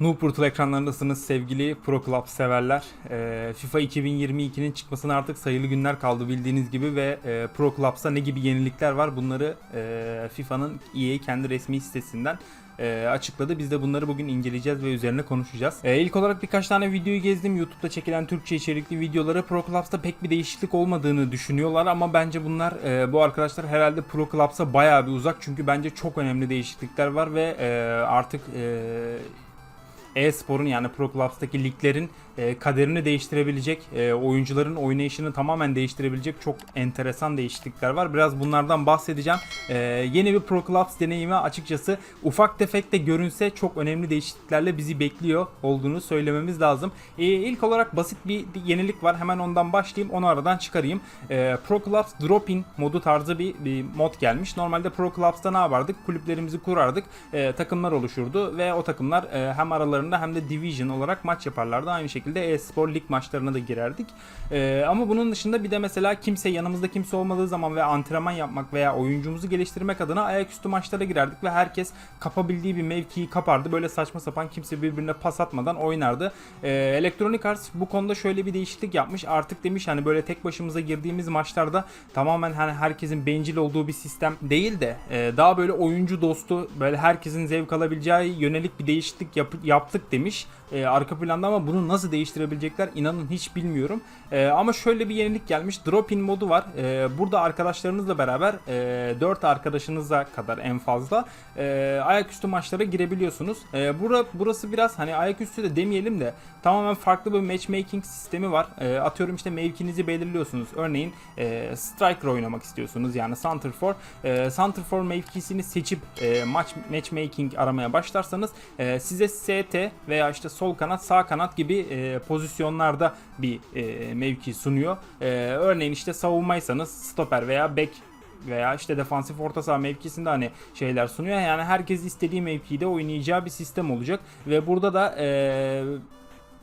Newportal ekranlarındasınız sevgili Pro Club severler. Ee, FIFA 2022'nin çıkmasına artık sayılı günler kaldı bildiğiniz gibi ve e, Pro Clubs'ta ne gibi yenilikler var bunları e, FIFA'nın EA kendi resmi sitesinden e, açıkladı. Biz de bunları bugün inceleyeceğiz ve üzerine konuşacağız. E, ilk olarak birkaç tane videoyu gezdim. YouTube'da çekilen Türkçe içerikli videoları Pro Clubs'ta pek bir değişiklik olmadığını düşünüyorlar ama bence bunlar e, bu arkadaşlar herhalde Pro Clubs'a bayağı bir uzak çünkü bence çok önemli değişiklikler var ve e, artık e, e-sporun yani Pro Clubs'taki liglerin e, kaderini değiştirebilecek, e, oyuncuların oynayışını tamamen değiştirebilecek çok enteresan değişiklikler var. Biraz bunlardan bahsedeceğim. E, yeni bir Pro Clubs deneyimi açıkçası ufak tefek de görünse çok önemli değişikliklerle bizi bekliyor olduğunu söylememiz lazım. E, ilk olarak basit bir yenilik var. Hemen ondan başlayayım. Onu aradan çıkarayım. E, Pro Clubs Drop-in modu tarzı bir, bir mod gelmiş. Normalde Pro Clubs'ta ne yapardık? Kulüplerimizi kurardık. E, takımlar oluşurdu ve o takımlar e, hem aralarında hem de Division olarak maç yaparlardı. Aynı şekilde e-spor lig maçlarına da girerdik. Ee, ama bunun dışında bir de mesela kimse yanımızda kimse olmadığı zaman ve antrenman yapmak veya oyuncumuzu geliştirmek adına ayaküstü maçlara girerdik ve herkes kapabildiği bir mevkiyi kapardı. Böyle saçma sapan kimse birbirine pas atmadan oynardı. Ee, Electronic Arts bu konuda şöyle bir değişiklik yapmış. Artık demiş hani böyle tek başımıza girdiğimiz maçlarda tamamen hani herkesin bencil olduğu bir sistem değil de e, daha böyle oyuncu dostu böyle herkesin zevk alabileceği yönelik bir değişiklik yap- yaptık demiş e, arka planda ama bunu nasıl değiştirebilecekler inanın hiç bilmiyorum. E, ama şöyle bir yenilik gelmiş. Drop-in modu var. E, burada arkadaşlarınızla beraber e, 4 arkadaşınıza kadar en fazla e, ayaküstü maçlara girebiliyorsunuz. E, bura, burası biraz hani ayaküstü de demeyelim de tamamen farklı bir matchmaking sistemi var. E, atıyorum işte mevkinizi belirliyorsunuz. Örneğin e, striker oynamak istiyorsunuz yani center for. E, center for mevkisini seçip e, maç matchmaking aramaya başlarsanız e, size ST veya işte sol kanat sağ kanat gibi e, pozisyonlarda bir e, mevki sunuyor. E, örneğin işte savunmaysanız stoper veya bek veya işte defansif orta saha mevkisinde hani şeyler sunuyor. Yani herkes istediği mevkide oynayacağı bir sistem olacak ve burada da e,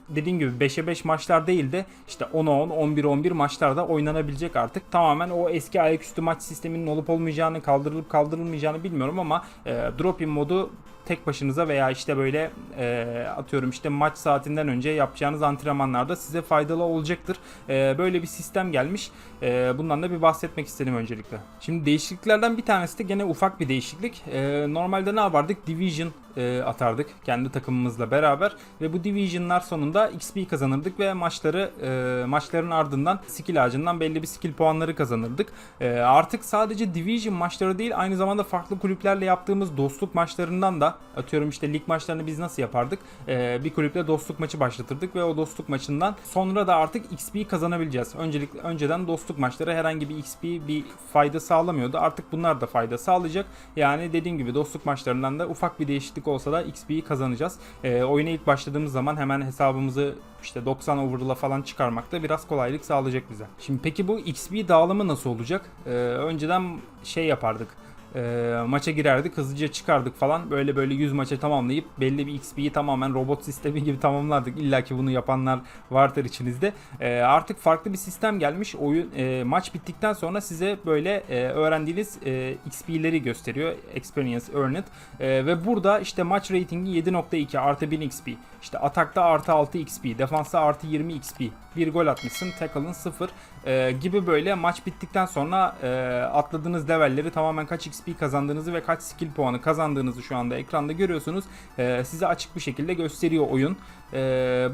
dediğim gibi 5'e 5 maçlar değil de işte 10'a 10, 11'e 11 maçlarda oynanabilecek artık. Tamamen o eski ayaküstü maç sisteminin olup olmayacağını, kaldırılıp kaldırılmayacağını bilmiyorum ama e, drop-in modu tek başınıza veya işte böyle e, atıyorum işte maç saatinden önce yapacağınız antrenmanlarda size faydalı olacaktır. E, böyle bir sistem gelmiş. E, bundan da bir bahsetmek istedim öncelikle. Şimdi değişikliklerden bir tanesi de gene ufak bir değişiklik. E, normalde ne yapardık? Division e, atardık kendi takımımızla beraber ve bu divisionlar sonunda XP kazanırdık ve maçları e, maçların ardından skill ağacından belli bir skill puanları kazanırdık. E, artık sadece division maçları değil aynı zamanda farklı kulüplerle yaptığımız dostluk maçlarından da atıyorum işte lig maçlarını biz nasıl yapardık? E, bir kulüple dostluk maçı başlatırdık ve o dostluk maçından sonra da artık XP kazanabileceğiz. Öncelikle önceden dostluk maçları herhangi bir XP bir fayda sağlamıyordu. Artık bunlar da fayda sağlayacak. Yani dediğim gibi dostluk maçlarından da ufak bir değişiklik olsa da XP'yi kazanacağız. E, oyuna ilk başladığımız zaman hemen hesabımızı işte 90 overall'a falan çıkarmakta biraz kolaylık sağlayacak bize. Şimdi peki bu XP dağılımı nasıl olacak? E, önceden şey yapardık e, maça girerdik hızlıca çıkardık falan. Böyle böyle 100 maça tamamlayıp belli bir XP'yi tamamen robot sistemi gibi tamamlardık. İlla ki bunu yapanlar vardır içinizde. E, artık farklı bir sistem gelmiş. Oyun e, maç bittikten sonra size böyle e, öğrendiğiniz e, XP'leri gösteriyor. Experience earned. E, ve burada işte maç ratingi 7.2 artı 1000 XP işte atakta artı 6 XP defansta artı 20 XP bir gol atmışsın tackle'ın 0 e, gibi böyle maç bittikten sonra e, atladığınız levelleri tamamen kaç XP kazandığınızı ve kaç skill puanı kazandığınızı şu anda ekranda görüyorsunuz. E, size açık bir şekilde gösteriyor oyun. E,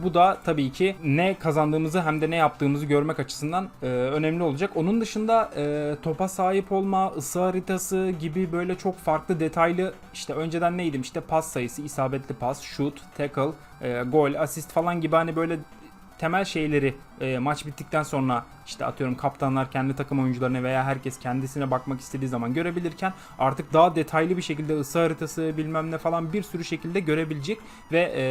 bu da tabii ki ne kazandığımızı hem de ne yaptığımızı görmek açısından e, önemli olacak. Onun dışında e, topa sahip olma, ısı haritası gibi böyle çok farklı detaylı işte önceden neydim işte pas sayısı, isabetli pas, shoot, tackle, e, gol, asist falan gibi hani böyle temel şeyleri e, maç bittikten sonra işte atıyorum kaptanlar kendi takım oyuncularına veya herkes kendisine bakmak istediği zaman görebilirken artık daha detaylı bir şekilde ısı haritası bilmem ne falan bir sürü şekilde görebilecek ve e,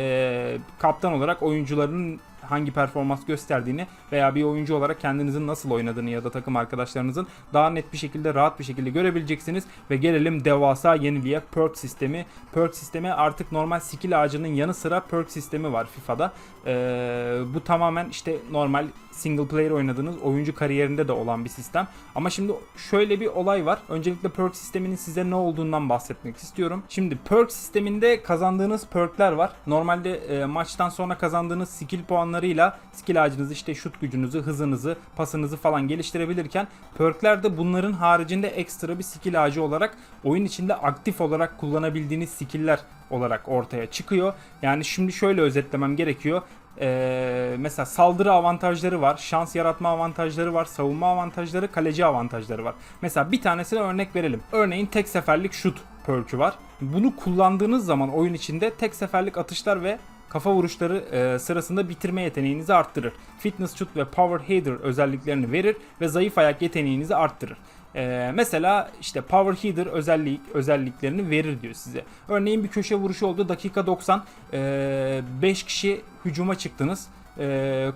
kaptan olarak oyuncuların hangi performans gösterdiğini veya bir oyuncu olarak kendinizin nasıl oynadığını ya da takım arkadaşlarınızın daha net bir şekilde rahat bir şekilde görebileceksiniz ve gelelim devasa yeniliğe perk sistemi. Perk sistemi artık normal skill ağacının yanı sıra perk sistemi var FIFA'da. Ee, bu tamamen işte normal single player oynadığınız oyuncu kariyerinde de olan bir sistem. Ama şimdi şöyle bir olay var. Öncelikle perk sisteminin size ne olduğundan bahsetmek istiyorum. Şimdi perk sisteminde kazandığınız perkler var. Normalde e, maçtan sonra kazandığınız skill puanlarıyla skill ağacınızı işte şut gücünüzü, hızınızı, pasınızı falan geliştirebilirken perkler de bunların haricinde ekstra bir skill ağacı olarak oyun içinde aktif olarak kullanabildiğiniz skill'ler olarak ortaya çıkıyor. Yani şimdi şöyle özetlemem gerekiyor. Ee, mesela saldırı avantajları var, şans yaratma avantajları var, savunma avantajları, kaleci avantajları var. Mesela bir tanesine örnek verelim. Örneğin tek seferlik şut perk'ü var. Bunu kullandığınız zaman oyun içinde tek seferlik atışlar ve kafa vuruşları e, sırasında bitirme yeteneğinizi arttırır. Fitness shoot ve power header özelliklerini verir ve zayıf ayak yeteneğinizi arttırır. Ee, mesela işte Power Header özellik özelliklerini verir diyor size. Örneğin bir köşe vuruşu oldu dakika 90 5 kişi hücuma çıktınız. Ee,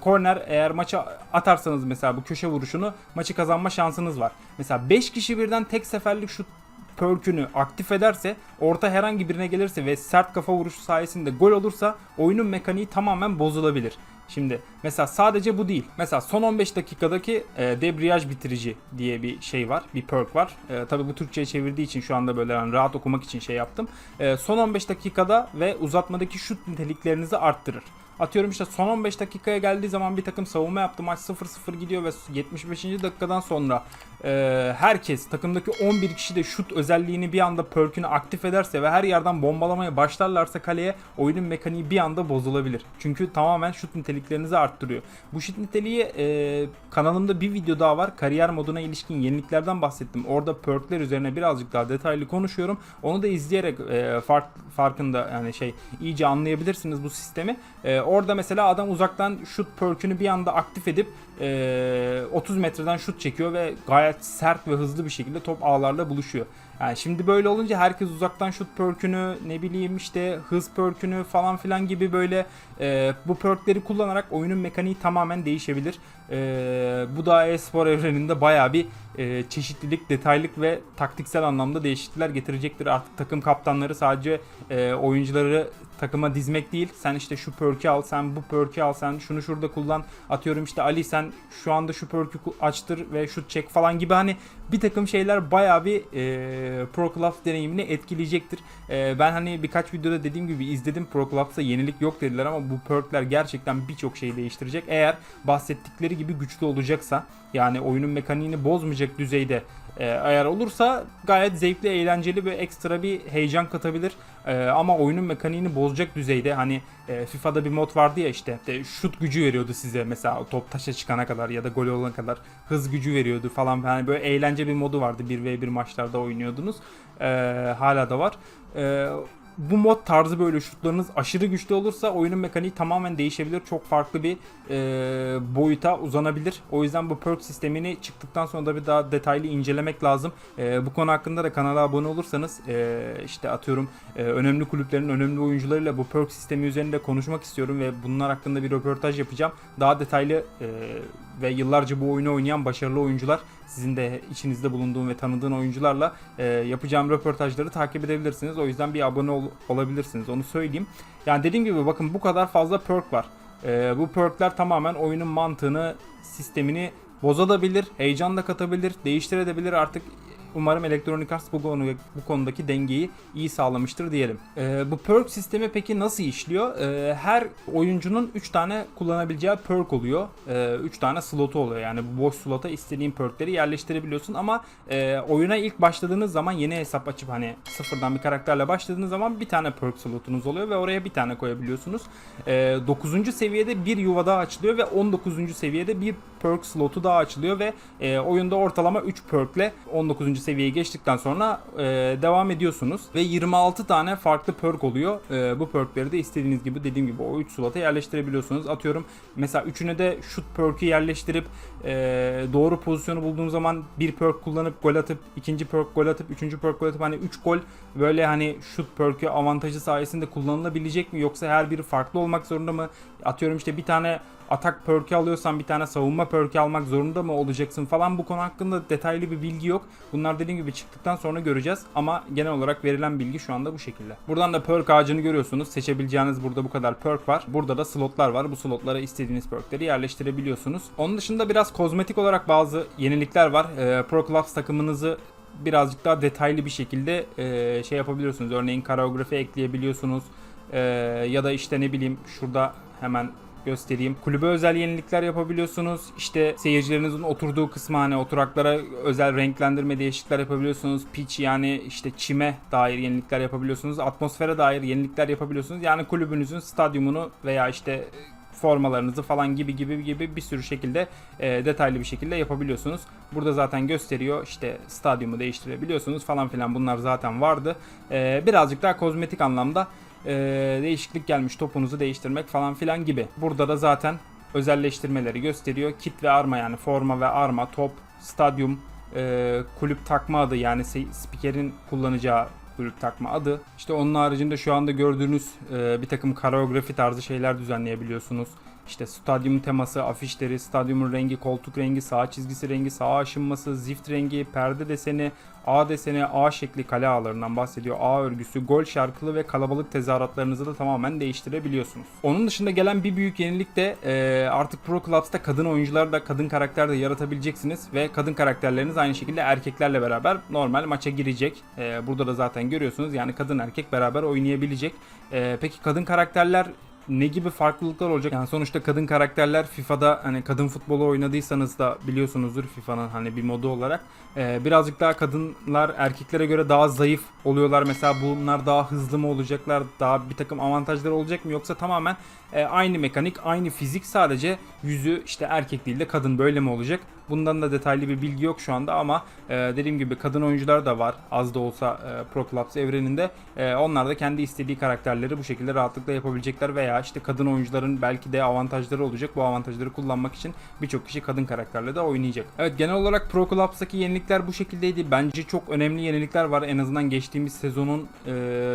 eğer maça atarsanız mesela bu köşe vuruşunu maçı kazanma şansınız var. Mesela 5 kişi birden tek seferlik şut perk'ünü aktif ederse orta herhangi birine gelirse ve sert kafa vuruşu sayesinde gol olursa oyunun mekaniği tamamen bozulabilir. Şimdi mesela sadece bu değil. Mesela son 15 dakikadaki e, debriyaj bitirici diye bir şey var. Bir perk var. E, tabii bu Türkçe'ye çevirdiği için şu anda böyle yani rahat okumak için şey yaptım. E, son 15 dakikada ve uzatmadaki şut niteliklerinizi arttırır. Atıyorum işte son 15 dakikaya geldiği zaman bir takım savunma yaptı. Maç 0-0 gidiyor ve 75. dakikadan sonra e, herkes takımdaki 11 kişi de şut özelliğini bir anda perk'ünü aktif ederse ve her yerden bombalamaya başlarlarsa kaleye oyunun mekaniği bir anda bozulabilir. Çünkü tamamen şut niteliklerinizi arttırıyor. Bu şut niteliği e, kanalımda bir video daha var. Kariyer moduna ilişkin yeniliklerden bahsettim. Orada perk'ler üzerine birazcık daha detaylı konuşuyorum. Onu da izleyerek e, fark farkında yani şey iyice anlayabilirsiniz bu sistemi. E, orada mesela adam uzaktan şut perk'ünü bir anda aktif edip e, 30 metreden şut çekiyor ve gayet sert ve hızlı bir şekilde top ağlarla buluşuyor. Yani şimdi böyle olunca herkes uzaktan şut perk'ünü ne bileyim işte hız perk'ünü falan filan gibi böyle e, bu perk'leri kullanarak oyunun mekaniği tamamen değişebilir. E, bu da e-spor evreninde baya bir e, çeşitlilik, detaylık ve taktiksel anlamda değişiklikler getirecektir. Artık takım kaptanları sadece e, oyuncuları takıma dizmek değil. Sen işte şu perk'ü al, sen bu perk'ü al, sen şunu şurada kullan. Atıyorum işte Ali sen şu anda şu perk'ü açtır ve şut çek falan gibi hani bir takım şeyler bayağı bir e, Pro Club deneyimini etkileyecektir. E, ben hani birkaç videoda dediğim gibi izledim Pro Club'da yenilik yok dediler ama bu perk'ler gerçekten birçok şeyi değiştirecek. Eğer bahsettikleri gibi güçlü olacaksa yani oyunun mekaniğini bozmayacak düzeyde e, eğer olursa gayet zevkli, eğlenceli ve ekstra bir heyecan katabilir. E, ama oyunun mekaniğini bozacak düzeyde hani e, FIFA'da bir mod vardı ya işte de şut gücü veriyordu size mesela top taşa çıkana kadar ya da gol olana kadar hız gücü veriyordu falan hani böyle eğlence bir modu vardı 1v1 maçlarda oynuyordunuz. E, hala da var. E, bu mod tarzı böyle şutlarınız aşırı güçlü olursa oyunun mekaniği tamamen değişebilir. Çok farklı bir e, boyuta uzanabilir. O yüzden bu perk sistemini çıktıktan sonra da bir daha detaylı incelemek lazım. E, bu konu hakkında da kanala abone olursanız e, işte atıyorum e, önemli kulüplerin önemli oyuncularıyla bu perk sistemi üzerinde konuşmak istiyorum ve bunlar hakkında bir röportaj yapacağım. Daha detaylı e, ve yıllarca bu oyunu oynayan başarılı oyuncular sizin de içinizde bulunduğun ve tanıdığın oyuncularla e, yapacağım röportajları takip edebilirsiniz. O yüzden bir abone ol- olabilirsiniz. Onu söyleyeyim. Yani dediğim gibi bakın bu kadar fazla perk var. E, bu perkler tamamen oyunun mantığını, sistemini bozabilir, heyecan da katabilir, değiştirebilir artık. Umarım Electronic Arts bu, konu, bu konudaki dengeyi iyi sağlamıştır diyelim. E, bu perk sistemi peki nasıl işliyor? E, her oyuncunun 3 tane kullanabileceği perk oluyor. 3 tane slotu oluyor. Yani bu boş slota istediğin perkleri yerleştirebiliyorsun ama e, oyuna ilk başladığınız zaman yeni hesap açıp hani sıfırdan bir karakterle başladığınız zaman bir tane perk slotunuz oluyor ve oraya bir tane koyabiliyorsunuz. E, 9. seviyede bir yuva daha açılıyor ve 19. seviyede bir perk slotu daha açılıyor ve e, oyunda ortalama 3 perkle 19. seviyeye geçtikten sonra e, devam ediyorsunuz ve 26 tane farklı perk oluyor. E, bu perkleri de istediğiniz gibi dediğim gibi o 3 slota yerleştirebiliyorsunuz. Atıyorum mesela üçüne de şut perk'ü yerleştirip e, doğru pozisyonu bulduğum zaman bir perk kullanıp gol atıp ikinci perk gol atıp üçüncü perk gol atıp hani 3 gol böyle hani şut perk'ü avantajı sayesinde kullanılabilecek mi yoksa her biri farklı olmak zorunda mı? Atıyorum işte bir tane atak perk'ü alıyorsan bir tane savunma perk'ü almak zorunda mı olacaksın falan bu konu hakkında detaylı bir bilgi yok. Bunlar dediğim gibi çıktıktan sonra göreceğiz ama genel olarak verilen bilgi şu anda bu şekilde. Buradan da perk ağacını görüyorsunuz. Seçebileceğiniz burada bu kadar perk var. Burada da slotlar var. Bu slotlara istediğiniz perkleri yerleştirebiliyorsunuz. Onun dışında biraz kozmetik olarak bazı yenilikler var. Ee, Pro Clubs takımınızı birazcık daha detaylı bir şekilde e, şey yapabiliyorsunuz. Örneğin koreografi ekleyebiliyorsunuz. E, ya da işte ne bileyim şurada hemen göstereyim. Kulübe özel yenilikler yapabiliyorsunuz. İşte seyircilerinizin oturduğu kısma hani oturaklara özel renklendirme değişiklikler yapabiliyorsunuz. Pitch yani işte çime dair yenilikler yapabiliyorsunuz. Atmosfere dair yenilikler yapabiliyorsunuz. Yani kulübünüzün stadyumunu veya işte formalarınızı falan gibi gibi gibi bir sürü şekilde e, detaylı bir şekilde yapabiliyorsunuz. Burada zaten gösteriyor işte stadyumu değiştirebiliyorsunuz falan filan bunlar zaten vardı. E, birazcık daha kozmetik anlamda e, değişiklik gelmiş topunuzu değiştirmek falan filan gibi. Burada da zaten özelleştirmeleri gösteriyor. Kit ve arma yani forma ve arma, top, stadyum, e, kulüp takma adı yani spikerin kullanacağı kulüp takma adı. İşte onun haricinde şu anda gördüğünüz e, bir takım koreografi tarzı şeyler düzenleyebiliyorsunuz. İşte stadyum teması, afişleri, stadyumun rengi, koltuk rengi, sağ çizgisi rengi, sağ aşınması, zift rengi, perde deseni, A deseni, A şekli kale ağlarından bahsediyor. A örgüsü, gol şarkılı ve kalabalık tezahüratlarınızı da tamamen değiştirebiliyorsunuz. Onun dışında gelen bir büyük yenilik de e, artık Pro Clubs'ta kadın oyuncular da kadın karakter de yaratabileceksiniz ve kadın karakterleriniz aynı şekilde erkeklerle beraber normal maça girecek. E, burada da zaten görüyorsunuz yani kadın erkek beraber oynayabilecek. E, peki kadın karakterler ne gibi farklılıklar olacak? Yani sonuçta kadın karakterler FIFA'da hani kadın futbolu oynadıysanız da biliyorsunuzdur FIFA'nın hani bir modu olarak. Ee, birazcık daha kadınlar erkeklere göre daha zayıf oluyorlar. Mesela bunlar daha hızlı mı olacaklar? Daha bir takım avantajları olacak mı? Yoksa tamamen e, aynı mekanik, aynı fizik sadece yüzü işte erkek değil de kadın böyle mi olacak? Bundan da detaylı bir bilgi yok şu anda ama e, dediğim gibi kadın oyuncular da var az da olsa e, Pro Clubs evreninde. E, onlar da kendi istediği karakterleri bu şekilde rahatlıkla yapabilecekler veya işte kadın oyuncuların belki de avantajları olacak. Bu avantajları kullanmak için birçok kişi kadın karakterle de oynayacak. Evet genel olarak Pro Clubs'taki yenilikler bu şekildeydi. Bence çok önemli yenilikler var. En azından geçtiğimiz sezonun e,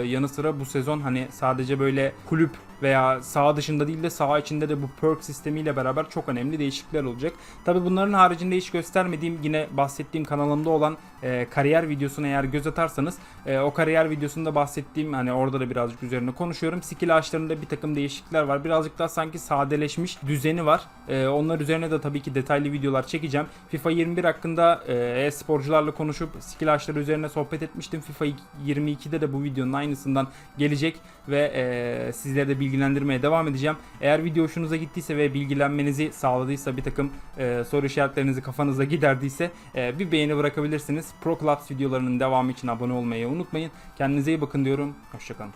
yanı sıra bu sezon hani sadece böyle kulüp veya sağ dışında değil de sağ içinde de bu perk sistemiyle beraber çok önemli değişiklikler olacak. Tabi bunların haricinde hiç göstermediğim yine bahsettiğim kanalımda olan e, kariyer videosuna eğer göz atarsanız e, o kariyer videosunda bahsettiğim hani orada da birazcık üzerine konuşuyorum. Skill ağaçlarında bir takım değişiklikler var. Birazcık daha sanki sadeleşmiş düzeni var. E, onlar üzerine de tabii ki detaylı videolar çekeceğim. FIFA 21 hakkında e, e-sporcularla konuşup skill ağaçları üzerine sohbet etmiştim. FIFA 22'de de bu videonun aynısından gelecek ve e, sizlere de bilgilendirmeye devam edeceğim. Eğer video hoşunuza gittiyse ve bilgilenmenizi sağladıysa bir takım e, soru işaretlerinizi kafanızda giderdiyse e, bir beğeni bırakabilirsiniz. Pro Clubs videolarının devamı için abone olmayı unutmayın. Kendinize iyi bakın diyorum. Hoşçakalın.